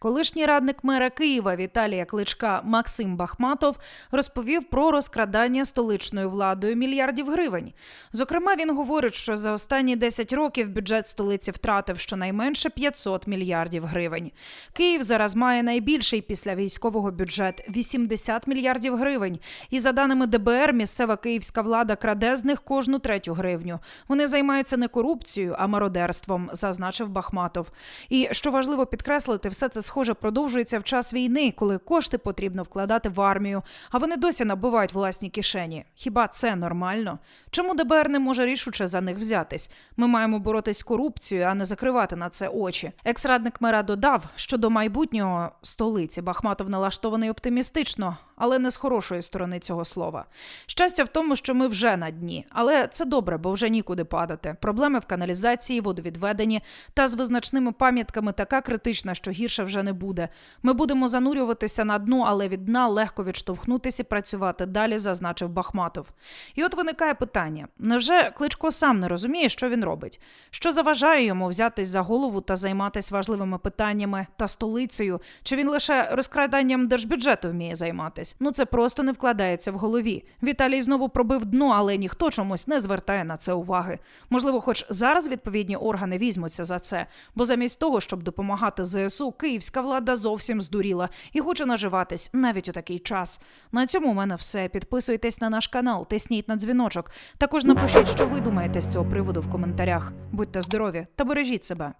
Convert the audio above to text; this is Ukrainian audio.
Колишній радник мера Києва Віталія Кличка Максим Бахматов розповів про розкрадання столичною владою мільярдів гривень. Зокрема, він говорить, що за останні 10 років бюджет столиці втратив щонайменше 500 мільярдів гривень. Київ зараз має найбільший після військового бюджет 80 мільярдів гривень. І за даними ДБР, місцева київська влада краде з них кожну третю гривню. Вони займаються не корупцією, а мародерством, зазначив Бахматов. І що важливо підкреслити, все це схоже продовжується в час війни, коли кошти потрібно вкладати в армію, а вони досі набивають власні кишені. Хіба це нормально? Чому ДБР не може рішуче за них взятись? Ми маємо боротись з корупцією, а не закривати на це очі. Екс-радник мера додав, що до майбутнього столиці Бахматов налаштований оптимістично, але не з хорошої сторони цього слова. Щастя в тому, що ми вже на дні, але це добре, бо вже нікуди падати. Проблеми в каналізації, водовідведенні та з визначними пам'ятками така критична, що гірше вже не буде. Ми будемо занурюватися на дно, але від дна легко відштовхнутися і працювати далі, зазначив Бахматов. І от виникає питання: невже Кличко сам не розуміє, що він робить? Що заважає йому взятись за голову та займатися важливими питаннями та столицею? Чи він лише розкраданням держбюджету вміє займатись? Ну це просто не вкладається в голові. Віталій знову пробив дно, але ніхто чомусь не звертає на це уваги. Можливо, хоч зараз відповідні органи візьмуться за це, бо замість того, щоб допомагати ЗСУ, київська влада зовсім здуріла і хоче наживатись навіть у такий час. На цьому у мене все. Підписуйтесь на наш канал, тисніть на дзвіночок. Також напишіть, що ви думаєте з цього приводу в коментарях. Будьте здорові та бережіть себе.